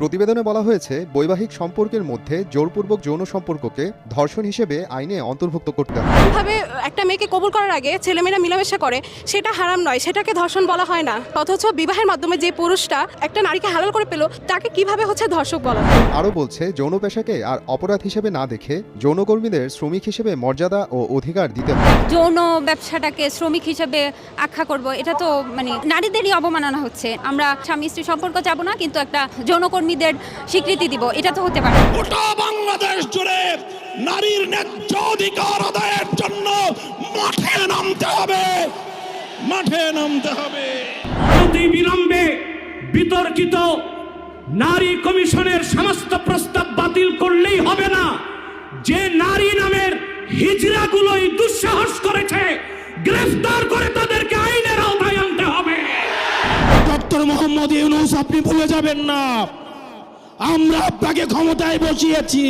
প্রতিবেদনে বলা হয়েছে বৈবাহিক সম্পর্কের মধ্যে জোরপূর্বক যৌন সম্পর্ককে ধর্ষণ হিসেবে আইনে অন্তর্ভুক্ত করতে হবে। ভাবে একটা মেয়েকে কবুল করার আগে ছেলেমেয়েরা মিলামেশা করে সেটা হারাম নয় সেটাকে ধর্ষণ বলা হয় না। অথচ বিবাহের মাধ্যমে যে পুরুষটা একটা নারীকে হালাল করে পেল তাকে কীভাবে হচ্ছে ধর্ষক বলা হয়? আরও বলছে যৌন পেশাকে আর অপরাধ হিসেবে না দেখে যৌনকর্মীদের শ্রমিক হিসেবে মর্যাদা ও অধিকার দিতে হবে। যৌন ব্যবসাটাকে শ্রমিক হিসেবে আখ্যা করব এটা তো মানে নারীদেরই অবমাননা হচ্ছে। আমরা স্বামী স্ত্রী সম্পর্ক যাব না কিন্তু একটা যৌনকর্মীদের স্বীকৃতি দিব এটা তো হতে পারে। গোটা বাংলাদেশ জুড়ে নারীর ন্যায্য অধিকার আদায়ের জন্য মাঠে নামতে হবে। মাঠে নামতে হবে। অতি বিলম্বে বিতর্কিত নারী কমিশনের সমস্ত প্রস্তাব বাতিল করলেই হবে না। যে নারী নামের হিজড়াগুলোই দুঃসাহস করেছে গ্রেফতার করে তাদেরকে আইনের আওতায় আনতে হবে। ডক্টর মোহাম্মদ ইউনুস আপনি ভুলে যাবেন না। আমরা আপনাকে ক্ষমতায় বসিয়েছি।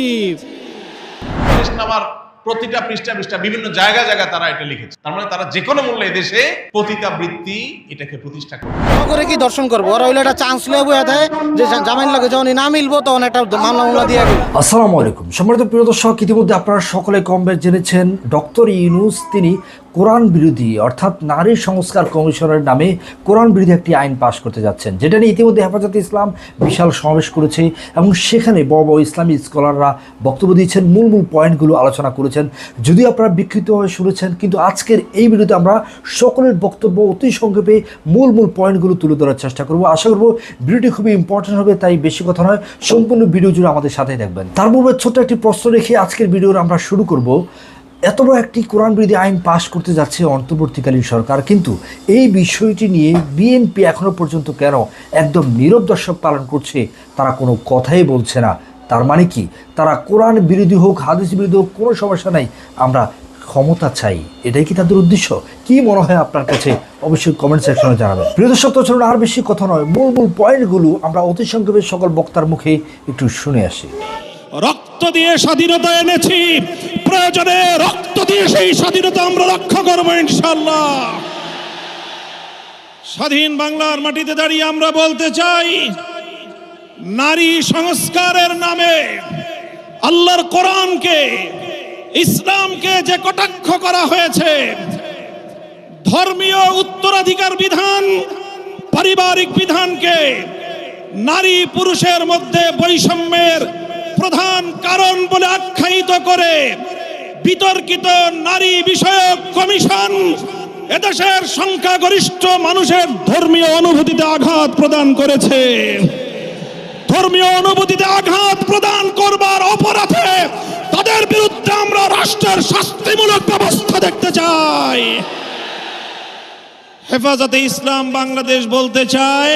আমার প্রতিটা পৃষ্ঠা পৃষ্ঠা বিভিন্ন জায়গা জায়গা তারা এটা লিখেছে। তার মানে তারা যে কোনো মূল্যে দেশে পতিতা বৃত্তি এটাকে প্রতিষ্ঠা করে। করে কি দর্শন করব? ওরা হইলে একটা চান্স লয়ে বয়ে দেয় যে জামাইন লাগে যখন না মিলবো তখন একটা মামলা মামলা দিয়ে। আসসালামু আলাইকুম। সম্মানিত প্রিয় দর্শক ইতিমধ্যে আপনারা সকলে কম বেশ জেনেছেন ডক্টর ইউনুস তিনি কোরআন বিরোধী, অর্থাৎ নারী সংস্কার কমিশনের নামে কোরআন বিরোধী একটি আইন পাশ করতে যাচ্ছেন, যেটা নিয়ে ইতিমধ্যে হেফাজতে ইসলাম বিশাল সমাবেশ করেছে এবং সেখানে বড় বড় ইসলামী স্কলাররা বক্তব্য দিয়েছেন, মূল মূল পয়েন্টগুলো আলোচনা করেছেন। যদিও আপনারা বিকৃতভাবে শুনেছেন, কিন্তু আজকের এই ভিডিওতে আমরা সকলের বক্তব্য অতি সংক্ষেপে মূল মূল পয়েন্টগুলো তুলে ধরার চেষ্টা করব। আশা করব ভিডিওটি খুবই ইম্পর্টেন্ট হবে, তাই বেশি কথা নয়, সম্পূর্ণ ভিডিও জুড়ে আমাদের সাথেই দেখবেন তার পূর্বে ছোট্ট একটি প্রশ্ন রেখে আজকের ভিডিওর আমরা শুরু করব। এত বড় একটি কোরআন বিরোধী আইন পাশ করতে যাচ্ছে অন্তর্বর্তীকালীন সরকার, কিন্তু এই বিষয়টি নিয়ে বিএনপি এখনও পর্যন্ত কেন একদম নীরব দর্শক পালন করছে তারা কোনো কথাই বলছে না। তার মানে কি? তারা কোরআন বিরোধী হোক, হাদিস বিরোধী হোক, কোনো সমস্যা নাই, আমরা ক্ষমতা চাই। এটাই কি তাদের উদ্দেশ্য? কি মনে হয় আপনার কাছে? অবশ্যই কমেন্ট সেকশনে জানাবেন। প্রিয় দর্শক, তো আর বেশি কথা নয়, মূল মূল পয়েন্টগুলো আমরা অতি সংক্ষেপে সকল বক্তার মুখে একটু শুনে আসি। রক্ত দিয়ে স্বাধীনতা এনেছি। প্রয়োজনে রক্ত দিয়ে সেই স্বাধীনতা আমরা রক্ষা করব ইনশাল্লাহ স্বাধীন বাংলার মাটিতে দাঁড়িয়ে আমরা বলতে চাই, নারী সংস্কারের নামে আল্লাহর কোরআনকে, ইসলামকে যে কটাক্ষ করা হয়েছে, ধর্মীয় উত্তরাধিকার বিধান, পারিবারিক বিধানকে নারী পুরুষের মধ্যে বৈষম্যের প্রধান কারণ বলে আখ্যায়িত করে বিতর্কিত নারী বিষয়ক কমিশন এদেশের সংখ্যাগরিষ্ঠ মানুষের ধর্মীয় অনুভূতিতে আঘাত প্রদান করেছে। ধর্মীয় অনুভূতিতে আঘাত প্রদান করবার অপরাধে তাদের বিরুদ্ধে আমরা রাষ্ট্রের শাস্তিমূলক ব্যবস্থা দেখতে চাই। হেফাজতে ইসলাম বাংলাদেশ বলতে চায়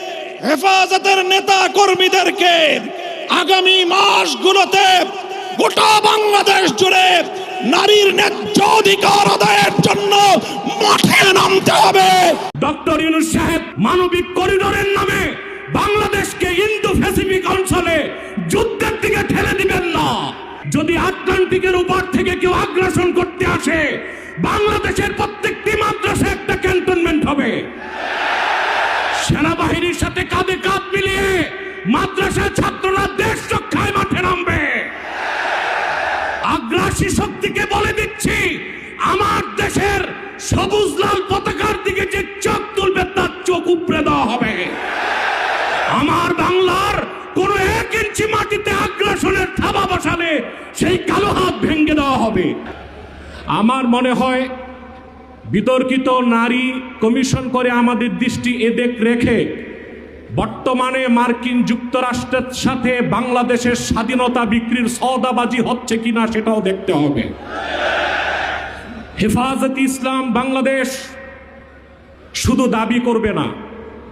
হেফাজতের নেতা কর্মীদেরকে আগামী মাসগুলোতে গোটা বাংলাদেশ জুড়ে নারীর ন্যায্য অধিকার আদায়ের জন্য মাঠে নামতে হবে। ডক্টর ইউনুস সাহেব মানবিক করিডোরের নামে বাংলাদেশকে ইন্দো প্যাসিফিক অঞ্চলে যুদ্ধের দিকে ঠেলে দিবেন না। যদি আটলান্টিকের উপর থেকে কেউ আগ্রাসন করতে আসে, বাংলাদেশের প্রত্যেকটি উপড়ে দেওয়া হবে। আমার বাংলার কোন এক ইঞ্চি মাটিতে আগ্রাসনের থাবা বসালে সেই কালো হাত ভেঙে দেওয়া হবে। আমার মনে হয় বিতর্কিত নারী কমিশন করে আমাদের দৃষ্টি এদেক রেখে বর্তমানে মার্কিন যুক্তরাষ্ট্রের সাথে বাংলাদেশের স্বাধীনতা বিক্রির সওদাবাজি হচ্ছে কিনা সেটাও দেখতে হবে। হেফাজত ইসলাম বাংলাদেশ শুধু দাবি করবে না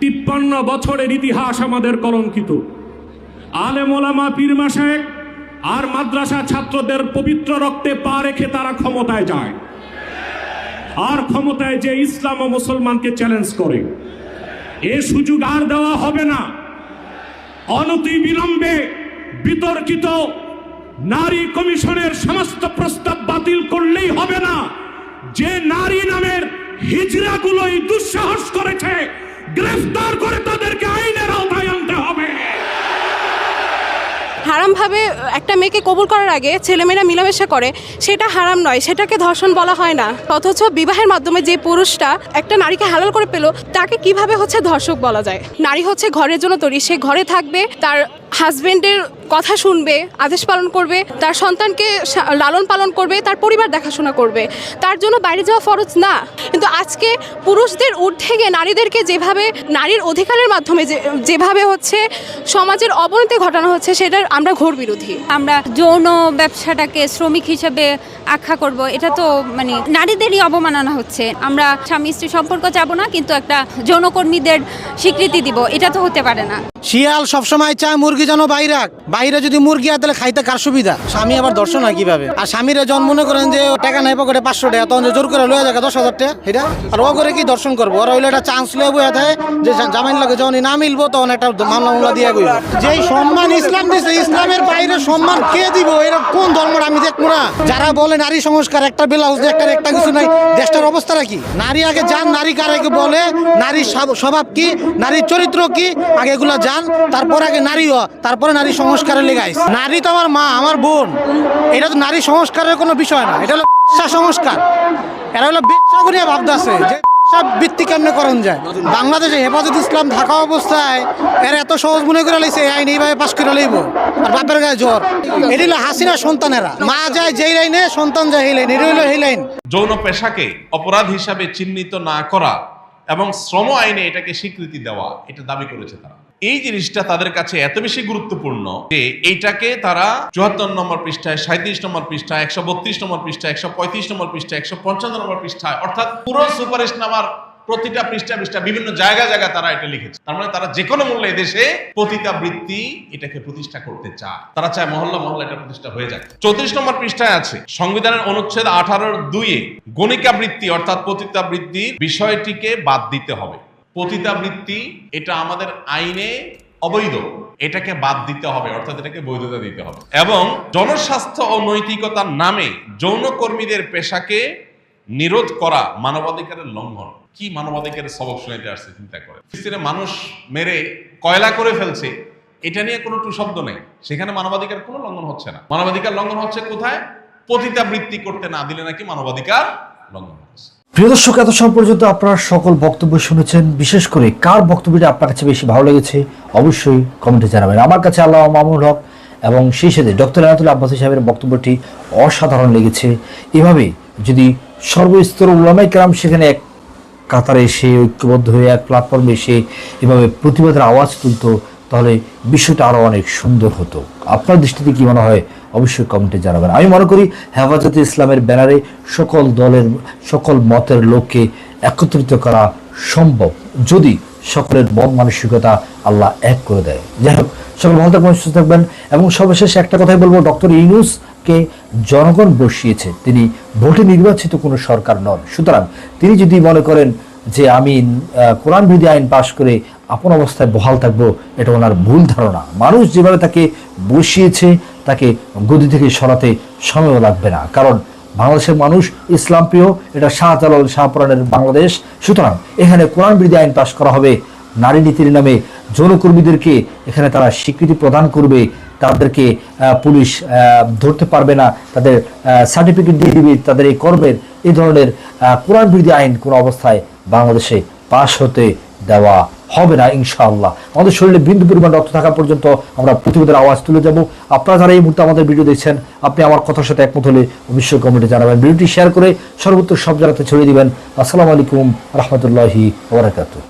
তিপ্পান্ন বছরের ইতিহাস আমাদের কলঙ্কিত। আলেম ওলামা পীর মাসায়েক আর মাদ্রাসা ছাত্রদের পবিত্র রক্তে পা রেখে তারা ক্ষমতায় যায়। আর ক্ষমতায় যে ইসলাম ও মুসলমানকে চ্যালেঞ্জ করে। এ সুযোগ আর দেওয়া হবে না। অনতি বিলম্বে বিতর্কিত নারী কমিশনের সমস্ত প্রস্তাব বাতিল করলেই হবে না। যে নারী নামের হিজড়াগুলোই দুঃসাহস করেছে গ্রেফতার করে তাদেরকে আইনের আওতায় আনতে হবে। হারামভাবে, একটা মেয়েকে কবুল করার আগে ছেলেমেয়েরা মিলামেশা করে, সেটা হারাম নয়, সেটাকে ধর্ষণ বলা হয় না। অথচ বিবাহের মাধ্যমে যে পুরুষটা একটা নারীকে হালাল করে পেল, তাকে কীভাবে হচ্ছে ধর্ষক বলা যায়? নারী হচ্ছে ঘরের জন্য তৈরি, সে ঘরে থাকবে, তার হাজবেন্ডের কথা শুনবে আদেশ পালন করবে তার সন্তানকে লালন পালন করবে তার পরিবার দেখাশোনা করবে। তার জন্য বাইরে যাওয়া ফরজ না। কিন্তু আজকে পুরুষদের ঊর্ধ্বে গিয়ে নারীদেরকে যেভাবে নারীর অধিকারের মাধ্যমে যে যেভাবে হচ্ছে সমাজের অবনতি ঘটানো হচ্ছে সেটার আমরা ঘোর বিরোধী। আমরা যৌন ব্যবসাটাকে শ্রমিক হিসেবে আখ্যা করব। এটা তো মানে নারীদেরই অবমাননা হচ্ছে। আমরা স্বামী স্ত্রী সম্পর্ক চাবো না কিন্তু একটা যৌনকর্মীদের স্বীকৃতি দিব। এটা তো হতে পারে না। শিয়াল সবসময় চায় মুরগি যেন বাইরাক বাইরে যদি মুরগি হয় তাহলে খাইতে কার সুবিধা? স্বামী আবার দর্শন হয় কীভাবে? আর স্বামীরা যখন মনে করেন যে টাকা নাই পকেটে পাঁচশো টাকা, তখন যে জোর করে লয়ে যায় দশ হাজার টাকা, এটা? আর ও করে কি দর্শন করব? ওরা হইলে একটা চান্স লয়ে বয়ে থাকে যে জামাইন লাগে যখন না মিলবো, তখন একটা মামলা মামলা দিয়ে গইব যেই সম্মান ইসলাম দিছে, ইসলামের বাইরে সম্মান কে দিব? এরা কোন ধর্মের আমি দেখব না। যারা বলে নারী সংস্কার, একটা ব্লাউজ একটা একটা কিছু নাই, দেশটার অবস্থাটা কি? নারী আগে যান, নারী কারাকে বলে? নারীর স্বভাব কি? নারীর চরিত্র কি? আগে এগুলা যান, তারপর আগে নারী হওয়া তারপরে নারী সংস্কারের লেগাইস নারী তো আমার মা, আমার বোন। এটা তো নারী সংস্কারের কোনো বিষয় না। এটা হলো ব্যবসা সংস্কার। এরা হলো ব্যবসা করিয়া ভাবতেছে যে সব বৃত্তি কেমনে করণ যায়। বাংলাদেশে হেফাজত ইসলাম থাকা অবস্থায় এরা এত সহজ মনে করে লাইছে, এই আইন এইভাবে পাশ করে লইব। আর বাপের গায়ে জ্বর। এটি হলো হাসিনা সন্তানেরা। মা যায় যেই লাইনে, সন্তান যায় এই লাইন। এটা হলো এই লাইন। যৌন পেশাকে অপরাধ হিসাবে চিহ্নিত না করা এবং শ্রম আইনে এটাকে স্বীকৃতি দেওয়া, এটা দাবি করেছে তারা। এই জিনিসটা তাদের কাছে এত বেশি গুরুত্বপূর্ণ যে এইটাকে তারা চুয়াত্তর নম্বর পৃষ্ঠায় সাঁত্রিশ নম্বর পৃষ্ঠায়, একশো বত্রিশ নম্বর পৃষ্ঠায়, একশো পঁয়ত্রিশ নম্বর পৃষ্ঠায়, একশো পঞ্চান্ন নম্বর পৃষ্ঠায়, অর্থাৎ পুরো সুপারিশ নামার প্রতিটা পৃষ্ঠা পৃষ্ঠা বিভিন্ন জায়গা জায়গা তারা এটা লিখেছে। তার মানে তারা যে কোনো মূল্যে দেশে পতিতা বৃত্তি এটাকে প্রতিষ্ঠা করতে চায়। তারা চায় মহল্লা মহল্লা এটা প্রতিষ্ঠা হয়ে যাক। চৌত্রিশ নম্বর পৃষ্ঠায় আছে, সংবিধানের অনুচ্ছেদ আঠারোর দুইয়ে গণিকা বৃত্তি অর্থাৎ পতিতা বৃত্তির বিষয়টিকে বাদ দিতে হবে। পতিতা বৃত্তি এটা আমাদের আইনে অবৈধ। এটাকে বাদ দিতে হবে, অর্থাৎ এটাকে বৈধতা দিতে হবে। এবং জনস্বাস্থ্য ও নৈতিকতার নামে যৌনকর্মীদের পেশাকে নিরোধ করা মানবাধিকারের লঙ্ঘন। কি মানবাধিকারের সবক শুনাইতে আসছে, চিন্তা করে ফিলিস্তিনে মানুষ মেরে কয়লা করে ফেলছে, এটা নিয়ে কোনো টু শব্দ নেই। সেখানে মানবাধিকার কোনো লঙ্ঘন হচ্ছে না। মানবাধিকার লঙ্ঘন হচ্ছে কোথায়? পতিতা বৃত্তি করতে না দিলে নাকি মানবাধিকার লঙ্ঘন প্রিয় দর্শক, এত সময় পর্যন্ত আপনারা সকল বক্তব্য শুনেছেন। বিশেষ করে কার বক্তব্যটা আপনার কাছে বেশি ভালো লেগেছে, অবশ্যই কমেন্টে জানাবেন। আমার কাছে আল্লাহ মামুন হক এবং সেই সাথে ডক্টর আয়াতুল আব্বাসী সাহেবের বক্তব্যটি অসাধারণ লেগেছে। এভাবে যদি সর্বস্তর উলামাই কেরাম সেখানে এক কাতারে এসে, ঐক্যবদ্ধ হয়ে এক প্ল্যাটফর্মে এসে এভাবে প্রতিবাদের আওয়াজ তুলতো, তাহলে বিষয়টা আরও অনেক সুন্দর হতো। আপনার দৃষ্টিতে কী মনে হয় অবশ্যই কমেন্টে জানাবেন। আমি মনে করি হেফাজতে ইসলামের ব্যানারে সকল দলের, সকল মতের লোককে একত্রিত করা সম্ভব যদি সকলের মন মানসিকতা আল্লাহ এক করে দেয়। যাই হোক, সকল ভালো থাকবেন, সুস্থ থাকবেন এবং সর্বশেষে একটা কথাই বলব, ডক্টর ইউনুসকে জনগণ বসিয়েছে, তিনি ভোটে নির্বাচিত কোনো সরকার নন। সুতরাং তিনি যদি মনে করেন যে আমি কোরআন বিধি আইন পাশ করে আপন অবস্থায় বহাল থাকব, এটা ওনার ভুল ধারণা। মানুষ যেভাবে তাকে বসিয়েছে তাকে গদি থেকে সরাতে সময়ও লাগবে না। কারণ বাংলাদেশের মানুষ ইসলাম প্রিয়, এটা শাহজালাল শাহপুরানের বাংলাদেশ। সুতরাং এখানে কোরআন বিরোধী আইন পাশ করা হবে। নারী নীতির নামে যৌনকর্মীদেরকে এখানে তারা স্বীকৃতি প্রদান করবে। তাদেরকে পুলিশ ধরতে পারবে না। তাদের সার্টিফিকেট দিয়ে দিবে। তাদের এই কর্মের, এই ধরনের কোরআন বিরোধী আইন কোনো অবস্থায় বাংলাদেশে পাশ হতে দেওয়া হবে না, ইনশাআল্লাহ। আমাদের শরীরে বিন্দু পরিমাণ রক্ত থাকা পর্যন্ত আমরা প্রতিবেদের আওয়াজ তুলে যাব আপনারা যারা এই মুহূর্তে আমাদের ভিডিও দেখছেন, আপনি আমার কথার সাথে একমত হলে অবশ্যই কমেন্টে জানাবেন। ভিডিওটি শেয়ার করে সর্বত্র সব জায়গাতে ছড়িয়ে দিবেন। আসসালামু আলাইকুম রহমতুল্লাহি